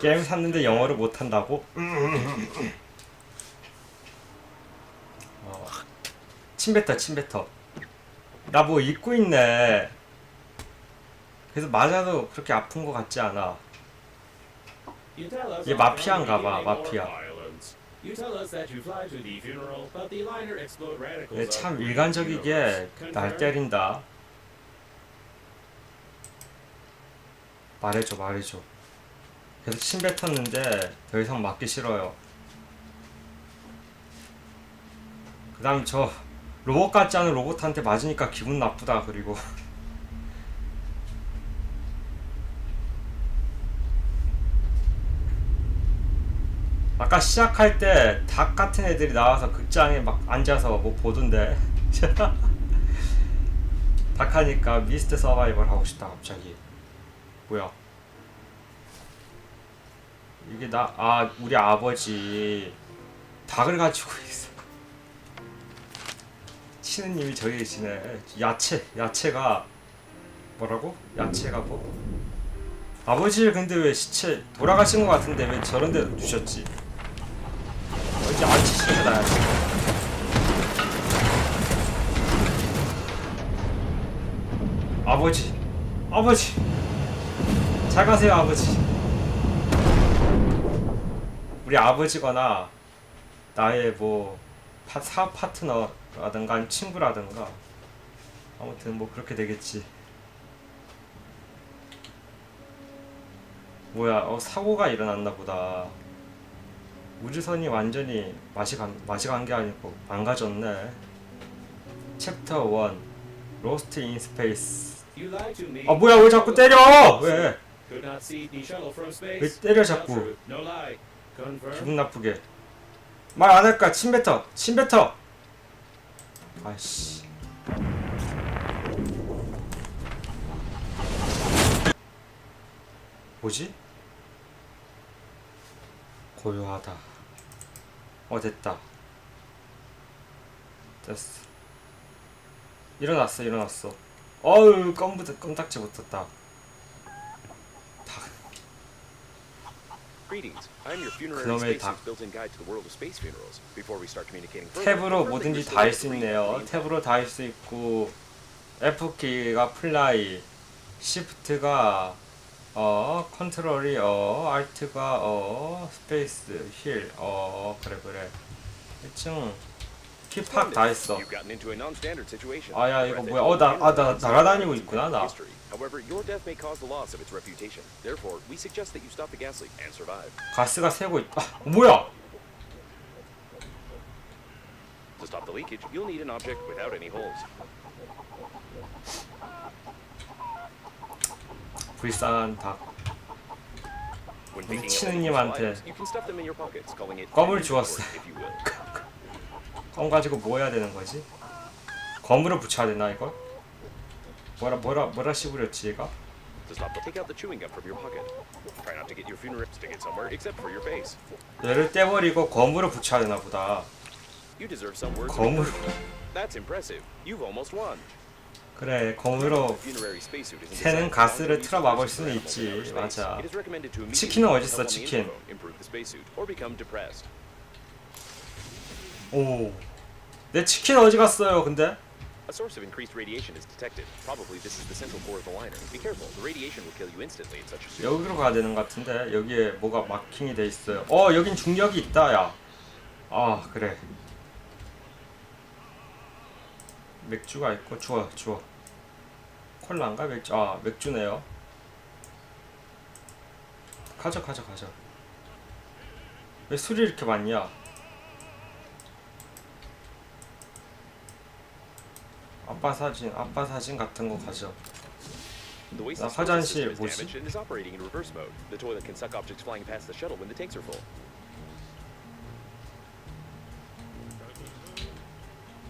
게임 샀는데 영어를 못한다고? 어, 침뱉어 침뱉어 나뭐 잊고 있네 그래서 맞아도 그렇게 아픈 것 같지 않아 얘 마피아인가 봐, 마피아. 얘 참 일관적이게. 날? 때린다 말해줘 말해줘. 계속 침 뱉었는데 더 이상 맞기 싫어요. 그 다음 저 로봇 같지 않은 로봇한테 맞으니까 기분 나쁘다 그리고. 아까 시작할 때 닭 같은 애들이 나와서 극장에 막 앉아서 뭐 보던데. 닭 하니까 미스트 서바이벌 하고 싶다 갑자기 뭐야 이게 나 아 우리 아버지 닭을 가지고 있어. 치느님이 저기 계시네 야채 야채가 뭐라고? 야채가 뭐 아버지 근데 왜 시체 돌아가신 것 같은데 왜 저런 데 두셨지? 왠지 안 치시는 게 나야 아버지 아버지 잘 가세요 아버지. 우리 아버지거나 나의 뭐 파, 사업 파트너라든가 아니면 친구라든가 아무튼 뭐 그렇게 되겠지. 뭐야 어 사고가 일어났나 보다. 우주선이 완전히 맛이 간, 맛이 간 게 아니고 망가졌네. 챕터 1 로스트 인 스페이스. 아 뭐야 왜 자꾸 때려? 왜 왜 때려 자꾸. 기분 나쁘게. 말 안 할까? 침뱉어. 침뱉어. 아이씨. 뭐지? 고요하다. 어 됐다. 됐어. 일어났어 일어났어. 어우 껌부터 껌딱지 붙었다 Greetings. I'm your funerary 그놈의 닭. built-in guide to the world of space funerals. Before we start communicating further, 탭으로 confirm that 뭐든지 you're 다할수 still 있네요. free. 탭으로 다 할 수 있고 F키가 플라이, Shift가 어 컨트롤이 어 Alt가 어 스페이스 힐 어 그래 그래 대충 킵팍 다 했어. 아야 이거 뭐야 than 어나 아 나 날아다니고 있구나 나. 가스가 새고 있다. 아, 뭐야? To stop the leakage, you'll need an object without any holes. 불쌍한 닭. When picking up items, you can stuff them in your pockets, calling it 껌을 import, if you will. 껌 가지고 뭐 해야 되는 거지? 검으로 붙여야 되나 이걸? 뭐라 뭐라 뭐라 씹으렸지 얘가? 얘를 떼버리고 검으로 붙여야 되나 보다. 검으로. 그래 검으로 새는 가스를 틀어 막을 수는 있지. 맞아. 치킨은 어딨어, 치킨. 오. 내 치킨 어디 갔어요? 근데 A source of increased radiation is detected. Probably this is the central core of the liner. Be careful. The radiation will kill you instantly in such a suit. 여기로 가야 되는 것 같은데 여기에 뭐가 마킹이 돼 있어요. 어 여긴 중력이 있다 야. 아 그래. 맥주가 있고 주워 주워. 콜라인가 맥주 아 맥주네요. 가져 가져 가져. 왜 술이 이렇게 많냐? 아빠 사진 아빠 사진 같은 거 가져. 나 화장실 뭐지?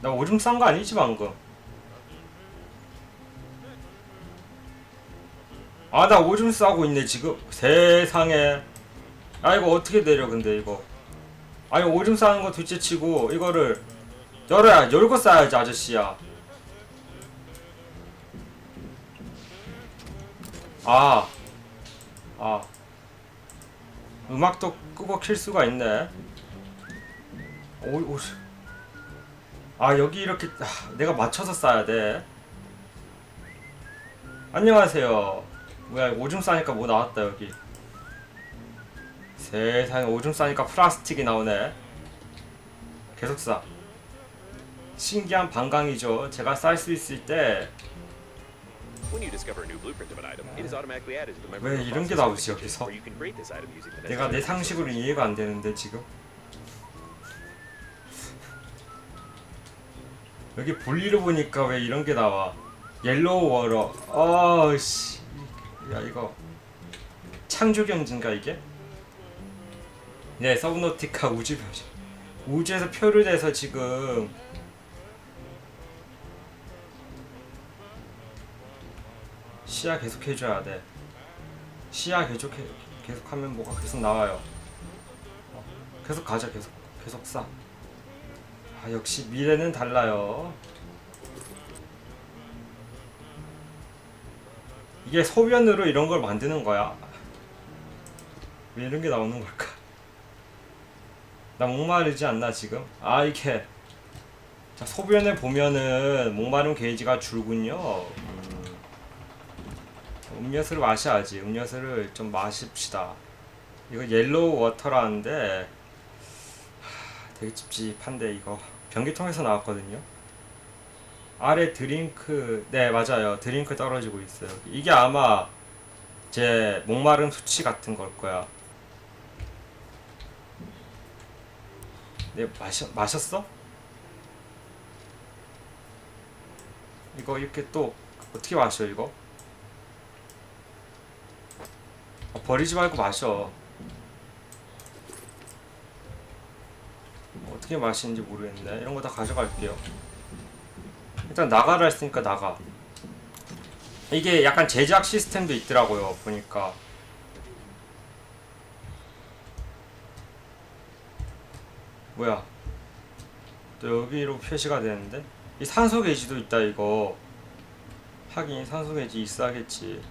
나 오줌 싼 거 아니지 방금? 아 나 오줌 싸고 있네 지금 세상에 아 이거 어떻게 내려 근데 이거 아니 오줌 싸는 거 둘째 치고 이거를 열어야 열고 싸야지 아저씨야 아, 아, 음악도 끄고 킬 수가 있네. 오, 오, 아 여기 이렇게 아, 내가 맞춰서 쏴야 돼. 안녕하세요. 뭐야 오줌 싸니까 뭐 나왔다 여기. 세상에 오줌 싸니까 플라스틱이 나오네. 계속 쏴. 신기한 반강이죠. 제가 쌀 수 있을 때 When you discover a new blueprint of an item, it is automatically added to the memory 왜 이런 게 나오지, 여기서? where you can create this item using the 내가 내 상식으로. 이해가 안 되는데 지금 여기 분리로 보니까 왜 이런 게 나와 옐로우 워러 어씨 야 이거 창조 경진가 이게 네 서브노티카 우주 표시 우주에서 표류돼서 지금 시야 계속 해줘야 돼 시야 계속 해, 계속 하면 뭐가 계속 나와요. 어, 계속 가자 계속 계속 싸. 아 역시 미래는 달라요. 이게 소변으로 이런 걸 만드는 거야. 왜 이런 게 나오는 걸까? 나 목마르지 않나 지금? 아 이게 자 소변에 보면은 목마름 게이지가 줄군요. 음. 음료수를 마셔야지. 음료수를 좀 마십시다. 이거 옐로우 워터라는데 하, 되게 찝찝한데 이거 변기통에서 나왔거든요. 아래 드링크 네 맞아요. 드링크 떨어지고 있어요. 이게 아마 제 목마름 수치 같은 걸 거야. 네 마셔 마셨어? 이거 이렇게 또 어떻게 마셔 이거? 어, 버리지 말고 마셔. 어떻게 마시는지 모르겠네. 이런 거 다 가져갈게요. 일단 나가라 했으니까 나가. 이게 약간 제작 시스템도 있더라고요. 보니까. 뭐야? 또 여기로 표시가 되는데? 이 산소 게이지도 있다 이거. 하긴 산소 게이지 있어야겠지.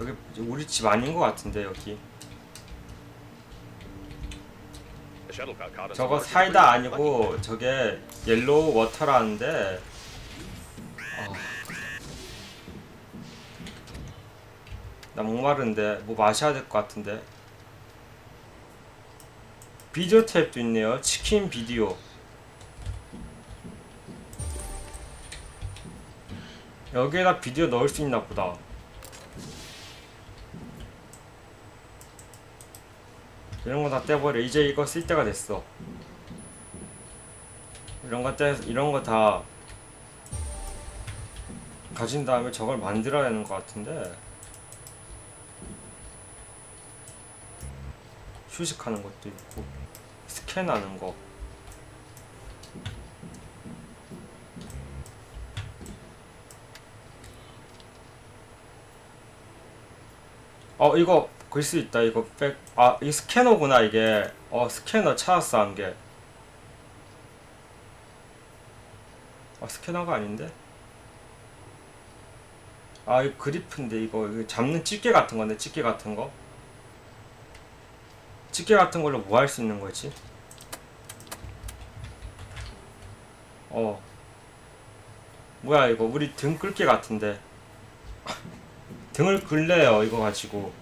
여기 우리 집 아닌 것 같은데 여기. 저거 사이다. 아니고 저게 옐로우 워터라는데. 아. 나 목마른데 뭐 마셔야 될 것 같은데. 비디오 탭도 있네요. 치킨 비디오. 여기에다 비디오 넣을 수 있나 보다 이런 거 다 떼버려. 이제 이거 쓸 때가 됐어. 이런 거 떼, 이런 거 다 가진 다음에 저걸 만들어야 하는 것 같은데. 휴식하는 것도 있고, 스캔하는 거. 어 이거 글 수 있다 이거 백. 아 이 스캐너구나 이게. 어 스캐너 찾았어 한게 아 스캐너가 아닌데? 아 이거 그리프인데 이거, 이거 잡는 집게 같은 건데 집게 같은 거? 집게 같은 걸로 뭐 할 수 있는 거지? 어. 뭐야 이거. 우리 등 끌게 같은데. 등을 끌래요 이거 가지고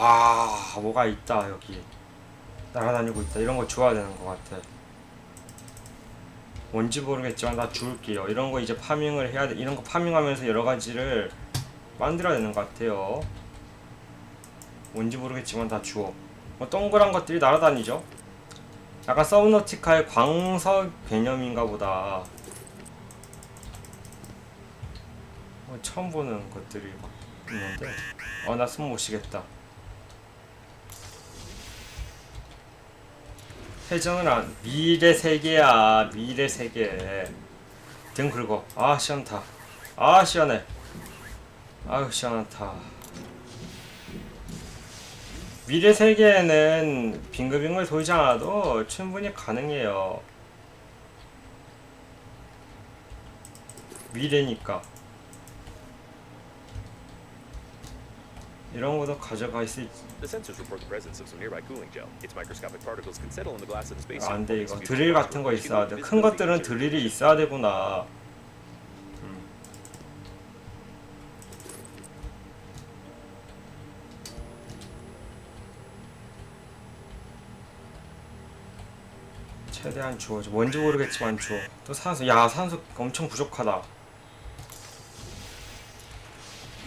아 뭐가 있다 여기. 날아다니고 있다. 이런 거 줘야 되는 것 같아. 뭔지 모르겠지만 나 줄게요. 이런 거 이제 파밍을 해야 돼. 이런 거 파밍하면서 여러 가지를 만들어야 되는 것 같아요. 뭔지 모르겠지만 다 주워. 뭐 동그란 것들이 날아다니죠? 약간 서브너티카의 광석 개념인가 보다. 뭐 처음 보는 것들이 막 있는데. 어나 숨 못 쉬겠다 회전을 안 미래 세계야 미래 세계. 등 긁어. 아 시원타 아 시원해. 아유 시원하다. 미래 세계에는 빙글빙글 돌지 않아도 충분히 가능해요. 미래니까. 이런 것도 가져갈 수 있... The sensors report the presence of some nearby cooling gel. Its microscopic particles can settle in the glass of the space. 안 돼, 이거. 드릴 같은 거 있어야 돼. 큰 것들은 드릴이 있어야 되구나. 음. 최대한 주워줘. 뭔지 모르겠지만 주워. 또 산소. 야, 산소 엄청 부족하다.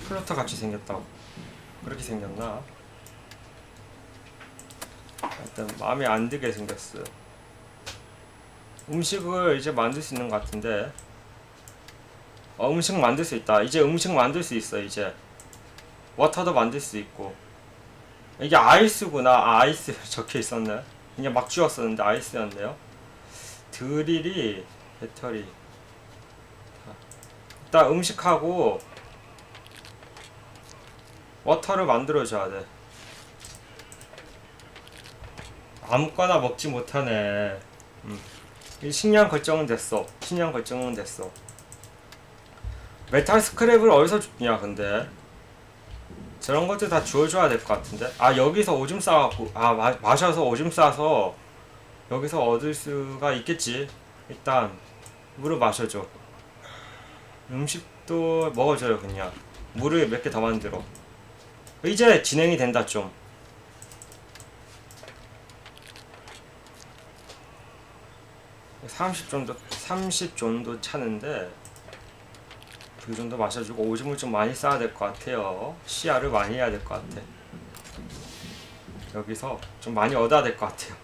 플로터 같이 생겼다고. 그렇게 생겼나? 일단 마음에 안 들게 생겼어요. 음식을 이제 만들 수 있는 것 같은데. 어, 음식 만들 수 있다. 이제 음식 만들 수 있어 이제. 워터도 만들 수 있고. 이게 아이스구나. 아, 아이스 적혀 있었네. 그냥 막 주웠었는데 아이스였네요. 드릴이 배터리. 자, 일단 음식하고 워터를 만들어 줘야 돼. 아무거나 먹지 못하네. 음. 이 식량 결정은 됐어. 식량 결정은 됐어. 메탈 스크랩을 어디서 줍냐 근데? 저런 것들 다 주워줘야 될 것 같은데? 아 여기서 오줌 싸갖고 아 마, 마셔서 오줌 싸서 여기서 얻을 수가 있겠지. 일단 물을 마셔줘. 음식도 먹어줘요 그냥. 물을 몇 개 더 만들어 이제 진행이 된다 좀. 30 정도 30 정도 차는데 그 정도 마셔주고 오줌을 좀 많이 싸야 될 것 같아요. 시야를 많이 해야 될 것 같아. 여기서 좀 많이 얻어야 될 것 같아요.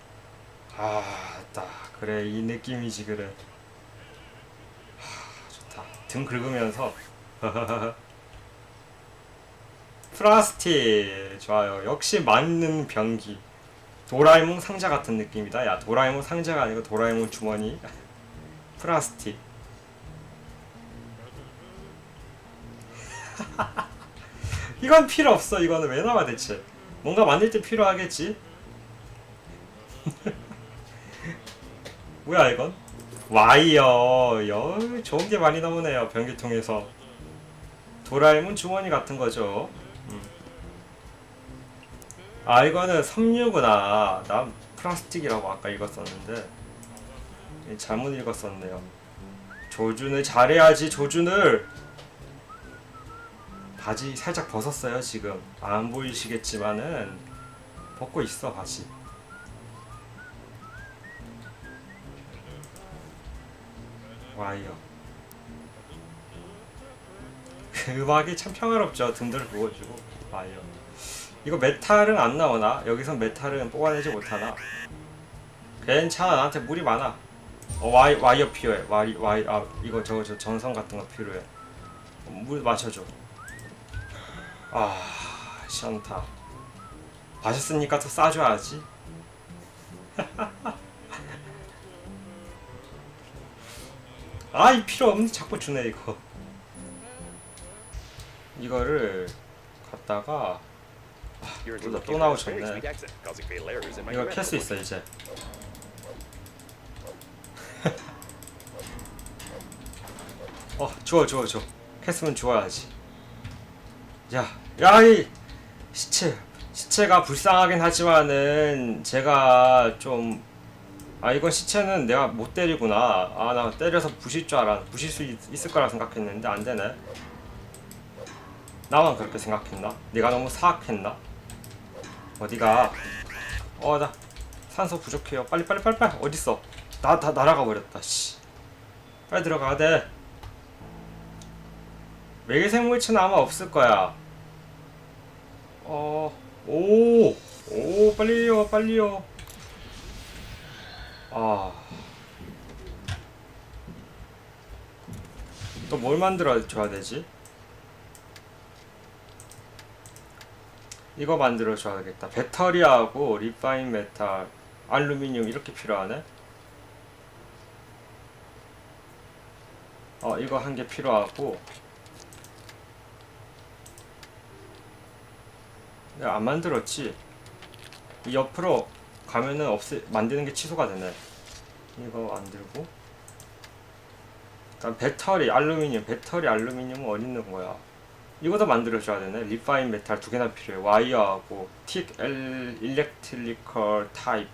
아따 그래 이 느낌이지 그래. 하, 좋다. 등 긁으면서 플라스틱 좋아요 역시 맞는 병기 도라에몽 상자 같은 느낌이다. 야 도라에몽 상자가 아니고 도라에몽 주머니. 플라스틱. 이건 필요 없어. 이거는 왜 나와 대체? 뭔가 만들 때 필요하겠지. 뭐야 이건? 와이어. 여 좋은 게 많이 나오네요. 변기통에서. 도라에몽 주머니 같은 거죠. 아 이거는 섬유구나. 난 플라스틱이라고 아까 읽었었는데. 예, 잘못 읽었었네요. 조준을 잘해야지 조준을. 바지 살짝 벗었어요 지금. 안 보이시겠지만은 벗고 있어 바지. 와이어. 그 음악이 참 평화롭죠 등들 부어주고. 와이어 이거 메탈은 안 나오나? 여기선 메탈은 뽑아내지 못하나? 괜찮아 나한테 물이 많아. 어 와이, 와이어 필요해. 와이, 와이 아 이거 저거 저 전선 같은 거 필요해. 어, 물 마셔줘. 아 시원타. 마셨으니까 더 싸줘야지. 아이 필요 없는데 자꾸 주네 이거. 이거를 갖다가 You're 또, 나오셨네. 이거 캘 수 있어. 이제. 어 주워 주워 주워 캤으면 주워야지. 야 야이 시체 시체가 불쌍하긴 하지만은 제가 좀 아 이건 시체는 내가 못 때리구나. 아 나 때려서 부실 줄 알아 부실 수 있, 있을 거라 생각했는데 안 되네. 나만 그렇게 생각했나? 내가 너무 사악했나 어디가? 어 나 산소 부족해요. 빨리 빨리 빨리 빨리. 어딨어? 나 다 날아가 버렸다. 씨. 빨리 들어가야 돼. 외계생물체는 아마 없을 거야. 어오오 오, 빨리요 빨리요. 아 또 뭘 만들어 줘야 되지 이거 만들어 줘야겠다. 배터리하고 리파인 메탈, 알루미늄 이렇게 필요하네. 어, 이거 한 개 필요하고. 내가 안 만들었지? 이 옆으로 가면은 없애 만드는 게 취소가 되네. 이거 안 들고. 일단 배터리 알루미늄 배터리 알루미늄은 어디 있는 거야? 이것도 만들어줘야 되네. 리파인 메탈 두 개나 필요해. 와이어하고 틱 엘 일렉트리컬 타입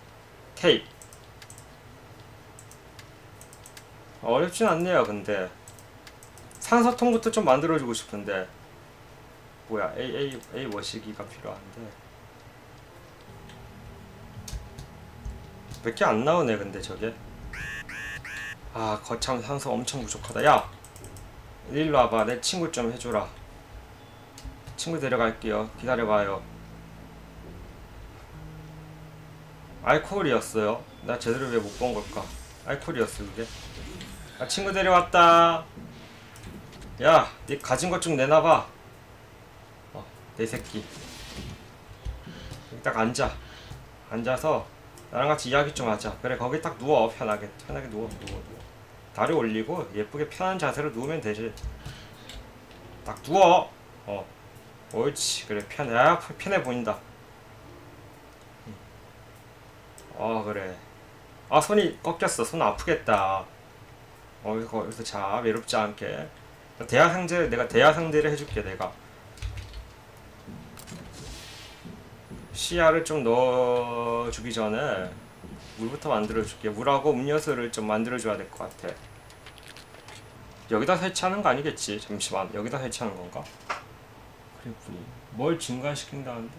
테이프. 어렵진 않네요. 근데 산소통부터 좀 만들어주고 싶은데 뭐야 A A A 머시기가 필요한데 몇 개 안 나오네 근데 저게 아 거참 산소 엄청 부족하다 야 일로 와봐 내 친구 좀 해줘라 친구 데려갈게요 기다려봐요 알코올이었어요 나 제대로 왜 못 본 걸까 알코올이었어 그게 아 친구 데려왔다 야, 네 가진 것 좀 내놔봐. 어, 내 새끼. 여기 딱 앉아. 앉아서 나랑 같이 이야기 좀 하자. 그래, 거기 딱 누워. 편하게. 편하게 누워, 누워, 누워. 다리 올리고 예쁘게 편한 자세로 누우면 되지. 딱 누워. 어, 옳지. 그래, 편해. 아, 편해 보인다. 응. 어, 그래. 아, 손이 꺾였어. 손 아프겠다. 어, 이거 여기서 자. 외롭지 않게. 대화 상대 내가 대화 상대를 해줄게 내가 시야를 좀 넣어주기 전에 물부터 만들어줄게 물하고 음료수를 좀 만들어줘야 될 것 같아 여기다 설치하는 거 아니겠지 잠시만 여기다 설치하는 건가 그랬군요 뭘 증가시킨다는데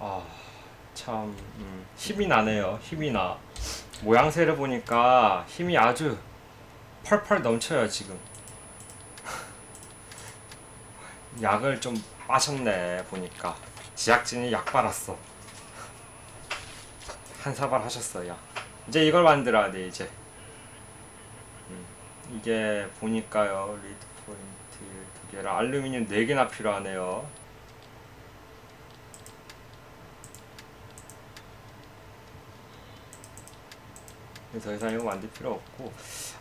아, 참 음, 힘이 나네요. 힘이 나. 모양새를 보니까 힘이 아주 펄펄 넘쳐요 지금. 약을 좀 마셨네 보니까 제작진이 약 빨았어. 한 사발 하셨어요. 이제 이걸 만들어야 돼 이제. 음, 이게 보니까요 리드 포인트 두 개랑 알루미늄 네 개나 필요하네요. 더 이상 이거 만들 필요 없고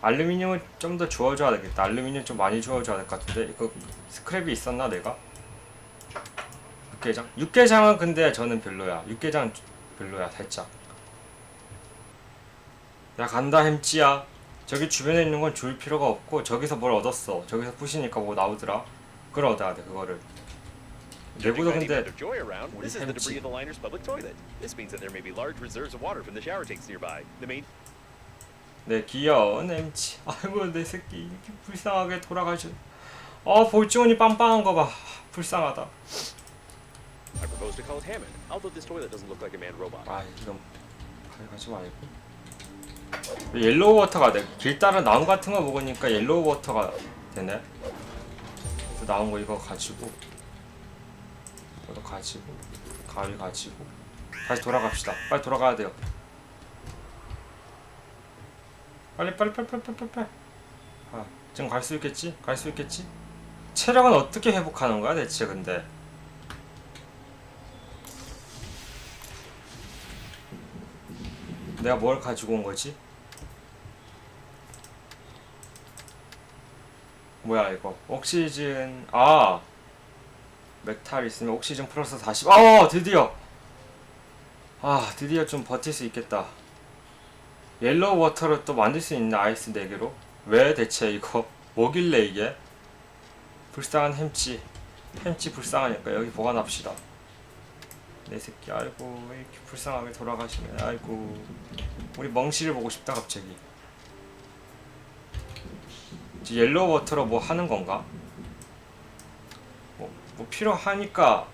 알루미늄을 좀 더 주워줘야 되겠다 알루미늄 좀 많이 주워줘야 될 것 같은데 이거 스크랩이 있었나 내가? 육개장? 육개장은 근데 저는 별로야 육개장 별로야 살짝 야 간다 햄찌야 저기 주변에 있는 건 줄 필요가 없고 저기서 뭘 얻었어 저기서 부시니까 뭐 나오더라 그걸 얻어야 돼 그거를 내구도 근데 우리 햄찌. 네 귀여운 엠치 아이고 내 새끼 이렇게 불쌍하게 돌아가셔 아 볼지원이 빵빵한 거 봐 불쌍하다 I propose to call it Hammond, although this toilet doesn't look like a manned robot. 아 이건 가져가지 말고. 옐로우 워터가 돼. 길 따라 나무 같은 거 먹으니까 옐로우 워터가 되네. 그 나온 거 이거 가지고. 이거 가지고. 가위 가지고. 다시 돌아갑시다. 빨리 돌아가야 돼요. 빨리 빨리 빨리 빨리 빨리 빨리. 아 지금 갈 수 있겠지? 갈 수 있겠지? 체력은 어떻게 회복하는 거야 대체 근데 내가 뭘 가지고 온 거지? 뭐야 이거? 옥시즌 아! 메탈 있으면 옥시즌 플러스 40 아 드디어! 아 드디어 좀 버틸 수 있겠다. 옐로우 워터를 또 만들 수 있나 아이스 4개로? 왜 대체 이거? 뭐길래 이게? 불쌍한 햄찌. 햄찌 불쌍하니까 여기 보관합시다 내 새끼 아이고 왜 이렇게 불쌍하게 돌아가시네. 아이고 우리 멍씨를 보고 싶다 갑자기. 이제 옐로우 워터로 뭐 하는 건가? 뭐, 뭐 필요하니까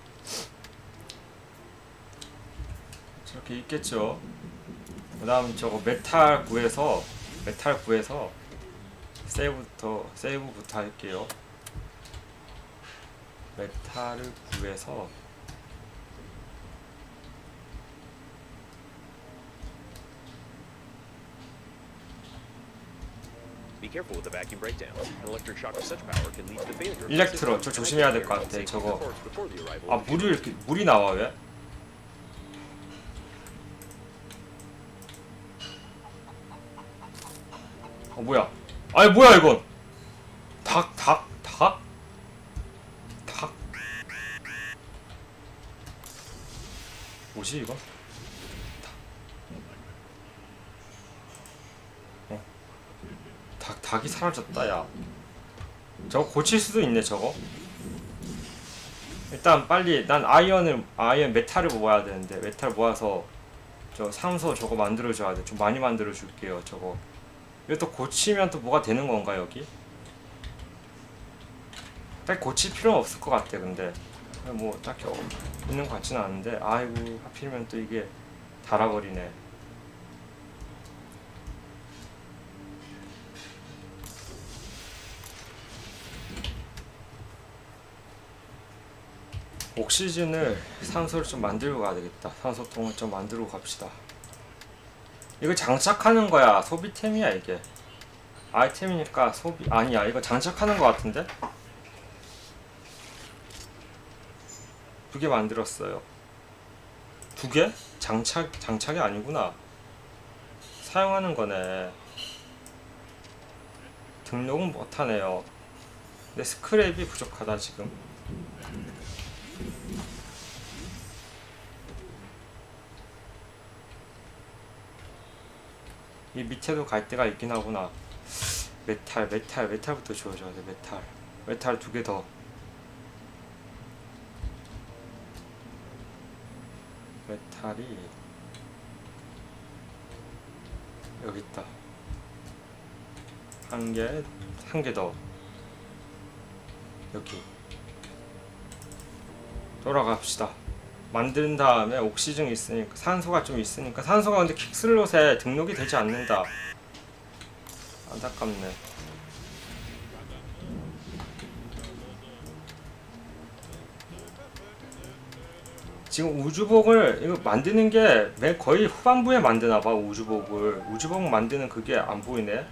저렇게 있겠죠. 그 다음 저거 메탈 구해서 메탈 구해서 세이브부터 세이브부터 할게요. 메탈을 구해서 Be careful with the vacuum breakdowns. An electric shock of such power can lead to the failure. 일렉트로 저 조심해야 될 것 같아. 저거. 아 물이 이렇게 물이 나와 왜? 어 뭐야? 아니 뭐야 이건? 닭 닭, 닭? 닭? 뭐지 이거? 사라졌다 야. 저거 고칠 수도 있네 저거. 일단 빨리 난 아이언을 아이언 메탈을 모아야 되는데 메탈 모아서 저 상소 저거 만들어 줘야 돼. 좀 많이 만들어 줄게요 저거. 이거 또 고치면 또 뭐가 되는 건가 여기? 딱 고칠 필요는 없을 것 같아 근데. 뭐 딱히 어- 있는 것 같지는 않은데 아이고 하필이면 또 이게 달아버리네 옥시즌을 산소를 좀 만들고 가야 되겠다. 산소통을 좀 만들고 갑시다. 이거 장착하는 거야. 소비템이야 이게. 아이템이니까 소비 아니야. 이거 장착하는 거 같은데? 두 개 만들었어요. 두 개? 장착 장착이 아니구나. 사용하는 거네. 등록은 못하네요. 근데 스크랩이 부족하다 지금 이 밑에도 갈 데가 있긴 하구나. 메탈, 메탈, 메탈부터 주워줘야 돼. 메탈, 메탈 두 개 더. 메탈이 여기 있다. 한 개, 한 개 더. 여기. 돌아갑시다. 만든 다음에 옥시즌이 있으니까 산소가 좀 있으니까 산소가 근데 킥슬롯에 등록이 되지 않는다. 안타깝네. 지금 우주복을 이거 만드는 게맨 거의 후반부에 만드나 봐 우주복을. 우주복 만드는 그게 안 보이네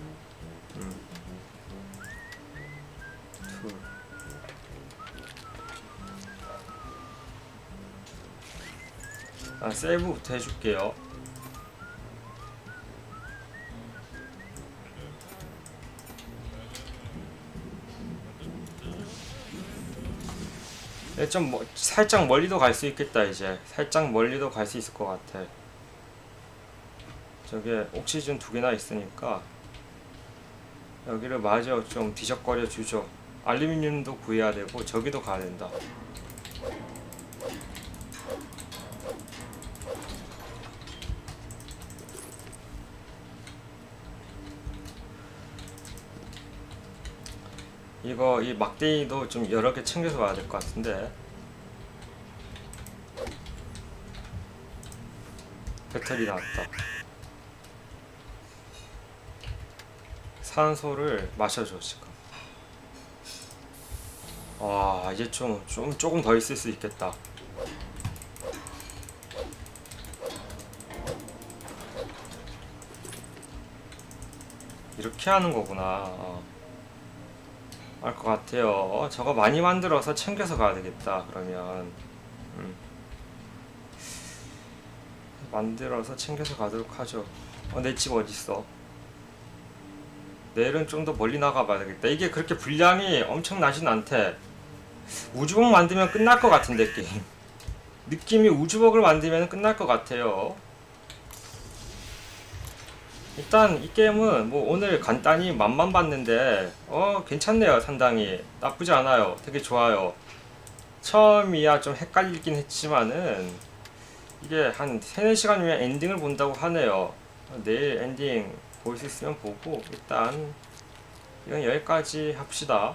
세이브부터 해줄게요. 예, 좀 뭐, 살짝 멀리도 갈 수 있겠다 이제 살짝 멀리도 갈 수 있을 것 같아. 저게 옥시즌 두 개나 있으니까 여기를 마저 좀 뒤적거려 주죠. 알루미늄도 구해야 되고 저기도 가야 된다. 이거 이 막대기도 좀 여러 개 챙겨서 와야 될 것 같은데. 배터리 나왔다. 산소를 마셔줘 지금. 와 이제 좀, 좀 조금 더 있을 수 있겠다. 이렇게 하는 거구나. 어. 알것 같아요. 어, 저거 많이 만들어서 챙겨서 가야 되겠다. 그러면 음. 만들어서 챙겨서 가도록 하죠. 어, 내 집 어디 있어? 내일은 좀 더 멀리 나가봐야 되겠다. 이게 그렇게 분량이 엄청나진 않대. 우주복 만들면 끝날 것 같은데 게임. 느낌이 우주복을 만들면 끝날 것 같아요. 일단 이 게임은 뭐 오늘 간단히 맛만 봤는데 어 괜찮네요 상당히. 나쁘지 않아요. 되게 좋아요. 처음이야 좀 헷갈리긴 했지만은 이게 한 3, 4시간 후에 엔딩을 본다고 하네요. 내일 엔딩 볼 수 있으면 보고 일단 이건 여기까지 합시다